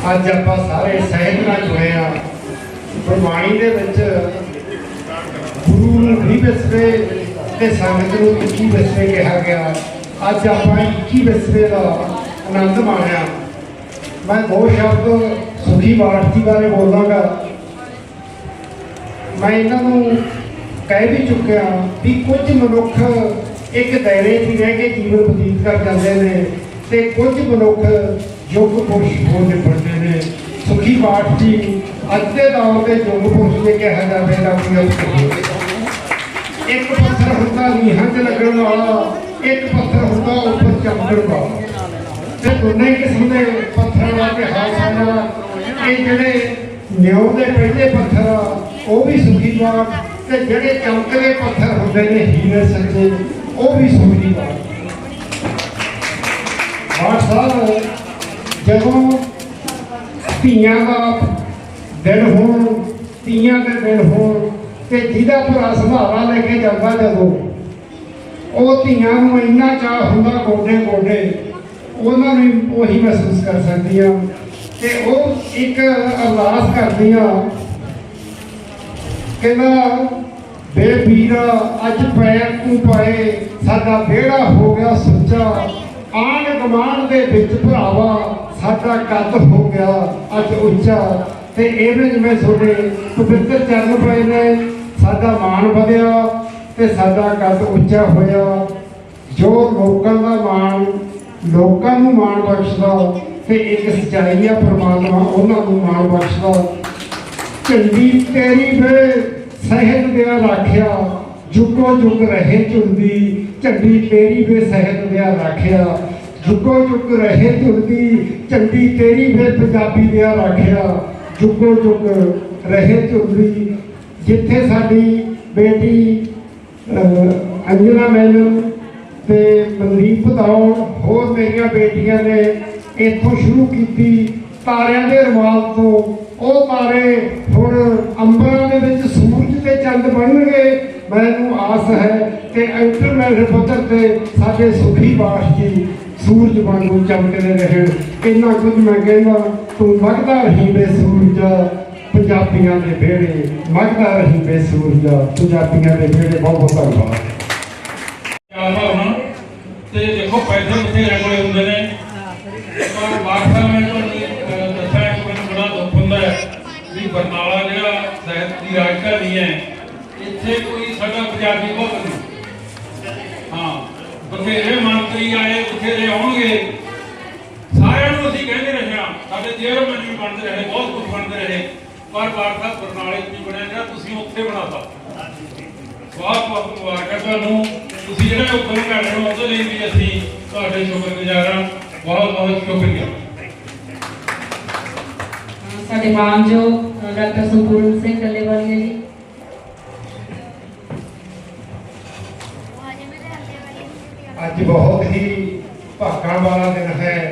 ਅੱਜ ਆਪਾਂ ਸਾਰੇ ਸਹਿਜ ਨਾਲ ਜੁੜੇ ਆ ਗੁਰਬਾਣੀ ਦੇ ਵਿੱਚ ਗੁਰੂ ਨੂੰ ਵੀ ਵਿਸਵੇ ਤੇ ਸੰਗਤ ਨੂੰ 21 ਵਿਸਵੇ ਕਿਹਾ ਗਿਆ। ਅੱਜ ਆਪਾਂ 21 ਵਿਸਵੇ ਦਾ ਆਨੰਦ ਮਾਣਿਆ। ਮੈਂ ਦੋ ਸ਼ਬਦ ਸੁਖੀ ਬਾਠ ਬਾਰੇ ਬੋਲਾਂਗਾ। ਮੈਂ ਇਹਨਾਂ ਨੂੰ ਕਹਿ ਵੀ ਚੁੱਕਿਆ ਵੀ ਕੁਝ ਮਨੁੱਖ ਇੱਕ ਦਾਇਰੇ 'ਚ ਰਹਿ ਕੇ ਜੀਵਨ ਬਤੀਤ ਕਰ ਜਾਂਦੇ ਨੇ ਤੇ ਕੁਝ ਮਨੁੱਖ ਯੁੱਗ ਪੁਰਸ਼ ਹੋ ਨਿਬੜਦੇ ਨੇ। ਸੁਖੀ ਬਾਠ ਅੱਜ ਦੇ ਦੌਰ ਦੇ ਯੁੱਗ ਪੁਰਸ਼ ਦੇ ਕਿਹਾ ਜਾਵੇ ਤਾਂ ਕੋਈ ਇੱਕ ਪੱਥਰ ਹੁੰਦਾ ਨੀਹਾਂ 'ਚ ਲੱਗਣ ਵਾਲਾ। ਇੱਕ ਪੱਥਰ ਹੁੰਦਾ ਉੱਪਰ ਚਮਕਣ ਵਾਲਾ ਤੇ ਦੋਨੇ ਕਿਸਮ ਦੇ ਪੱਥਰਾਂ ਦਾ ਇਤਿਹਾਸ ਹੈ ਇਹ ਜਿਹੜੇ ਨਿਉ ਦੇ ਪਹਿਲੇ ਪੱਥਰ ਉਹ ਵੀ ਸੁਖੀ ਬਾਗ ਤੇ ਜਿਹੜੇ ਚਮਕਦੇ ਪੱਥਰ ਹੁੰਦੇ ਨੇ, ਹੀਰੇ ਸੱਜੇ, ਉਹ ਵੀ ਸੁਖੀ ਬਾਗ ਬਾਦ ਸਾਹਿਬ ਜਦੋਂ ਧੀਆਂ ਦਾ ਦਿਨ ਹੋਣ, ਧੀਆਂ ਦੇ ਦਿਨ ਹੋਣ ਤੇ ਜਿਹਦਾ ਭਰਾ ਸੰਭਾਵਾ ਲੈ ਕੇ ਜਾਂਦਾ ਜਦੋਂ, ਉਹ ਧੀਆਂ ਨੂੰ ਇੰਨਾ ਚਾਹ ਹੁੰਦਾ ਗੋਡੇ ਗੋਡੇ, ਉਹਨਾਂ ਨੂੰ ਉਹੀ ਮਹਿਸੂਸ ਕਰ ਸਕਦੀਆਂ। ਤੇ ਉਹ ਇੱਕ ਅਰਦਾਸ ਕਰਦੀਆਂ ਕਹਿੰਦਾ ਬੇ ਅੱਜ ਪੈਰ ਤੂੰ ਪਾਏ, ਸਾਡਾ ਵਿਹੜਾ ਹੋ ਗਿਆ ਸੁੱਚਾ ਆਣ ਗਮਾਨ ਦੇ ਵਿੱਚ ਭਰਾਵਾ ਸਾਡਾ ਕੱਦ ਹੋ ਗਿਆ ਅੱਜ ਉੱਚਾ। ਤੇ ਇਹਦੇ ਜਿਵੇਂ ਤੁਹਾਡੇ ਪਵਿੱਤਰ ਚਰਨ ਪਏ ਨੇ, ਸਾਡਾ ਮਾਣ ਵਧਿਆ ਤੇ ਸਾਡਾ ਕੱਦ ਉੱਚਾ ਹੋਇਆ। ਜੋ ਲੋਕਾਂ ਦਾ ਮਾਣ, ਲੋਕਾਂ ਨੂੰ ਮਾਣ ਬਖਸ਼ਦਾ, ਤੇ ਇੱਕ ਸਚਾਈ ਆ ਪਰਮਾਤਮਾ, ਉਹਨਾਂ ਨੂੰ ਮਾਣ ਬਖਸ਼ਦਾ। ਝੰਡੀ ਤੇਰੀ ਵੇ ਸਹਿਤ ਦਿਆ ਰਾਖਿਆ, ਜੁਗੋ ਜੁਗ ਰਹੇ ਝੁਲਦੀ ਝੰਡੀ ਤੇਰੀ ਵੇ ਸਹਿਤ ਦਿਆ ਰਾਖਿਆ। ਜੁਗੋ ਜੁਗ ਰਹੇ ਝੁਲਦੀ ਝੰਡੀ ਤੇਰੀ ਵੇ ਪੰਜਾਬੀ ਦਿਆ ਰਾਖਿਆ ਜੁਗੋ ਜੁਗ ਰਹੇ ਝੁਲਦੀ ਜਿੱਥੇ ਸਾਡੀ ਬੇਟੀ ਅੰਜਨਾ ਮੈਡਮ ਤੇ ਮਨਦੀਪ ਦੌੜ ਹੋਰ ਮੇਰੀਆਂ ਬੇਟੀਆਂ ਨੇ ਇੱਥੋਂ ਸ਼ੁਰੂ ਕੀਤੀ ਤਾਰਿਆਂ ਦੇ ਰਮਾਲ ਤੋਂ। ਉਹ ਤਾਰੇ ਹੁਣ ਅੰਬਰਾਂ ਦੇ ਵਿੱਚ ਸੂਰਜ ਤੇ ਚੰਦ ਬਣਨਗੇ। ਮੈਨੂੰ ਆਸ ਹੈ ਕਿ ਇੰਟਰਨੈਸ਼ਨਲ ਪੱਧਰ ਤੇ ਸਾਡੇ ਸੁਖੀ ਬਾਸ਼ ਜੀ ਸੂਰਜ ਵਾਂਗੂ ਚਮਕਦੇ ਰਹਿਣ ਇੰਨਾ ਕੁਝ ਮੈਂ ਕਹਿੰਦਾ ਤੂੰ ਵਗਦਾ ਰਹੀ ਬੇ ਸੂਰਜ। ਪੰਜਾਬੀਆਂ ਦੇ ਵਿਹੜੇ ਵਗਦਾ ਰਹੀ ਬੇ ਸੂਰਜ। ਪੰਜਾਬੀਆਂ ਦੇ ਵਿਹੜੇ ਬਹੁਤ ਬਹੁਤ ਧੰਨਵਾਦ। ਚਾਰ ਭਾਵਨਾ ਤੇ ਦੇਖੋ ਪੈਸੇ ਬਥੇਰੇ ਕੋਲੇ ਹੁੰਦੇ ਨੇ। ਪਰ ਵਾਰਤਾ ਮੈਂ ਤੁਹਾਨੂੰ ਅਹ, ਦੱਸਿਆ ਕਿ ਮੈਨੂੰ ਬੜਾ ਦੁੱਖ ਹੁੰਦਾ ਹੈ ਵੀ ਬਰਨਾਲਾ ਜਿਹੜਾ ਸਾਹਿਤ ਦੀ ਰਾਜਧਾਨੀ ਹੈ ਇੱਥੇ ਕੋਈ ਸਾਡਾ ਪੰਜਾਬੀ ਬਹੁਤ ਨਹੀਂ। ਹਾਂ। ਬਥੇਰੇ ਮੰਤਰੀ ਆਏ, ਬਥੇਰੇ ਆਉਣਗੇ। ਸਾਰਿਆਂ ਨੂੰ ਅਸੀਂ ਕਹਿੰਦੇ ਰਹੇ ਸਾਡੇ ਚੇਅਰਮੈਨ ਵੀ ਬਣਦੇ ਰਹੇ, ਬਹੁਤ ਕੁਝ ਬਣਦੇ ਰਹੇ, ਪਰ ਵਾਰਤਾ ਬਰਨਾਲੇ 'ਚ ਬਣਿਆ ਜਿਹੜਾ ਤੁਸੀਂ ਉੱਥੇ ਬਣਾਤਾ। ਬਹੁਤ ਬਹੁਤ ਮੁਬਾਰਕਾਂ ਤੁਹਾਨੂੰ। ਤੁਸੀਂ ਜਿਹੜਾ ਹੁਕਮ ਕਰ ਹੋ, ਉਹਦੇ ਲਈ ਵੀ ਅਸੀਂ ਤੁਹਾਡੇ ਸ਼ੁਕਰਗੁਜ਼ਾਰ ਹਾਂ। ਬਹੁਤ ਬਹੁਤ ਸ਼ੁਕਰੀਆ। ਸਾਡੇ ਮਾਨਯੋਗ ਡਾਕਟਰ ਸੰਪੂਰਨ ਸਿੰਘ ਡੱਲੇਵਾਲੀਆ ਜੀ। ਅੱਜ ਬਹੁਤ ਹੀ ਭਾਗਾਂ ਵਾਲਾ ਦਿਨ ਹੈ।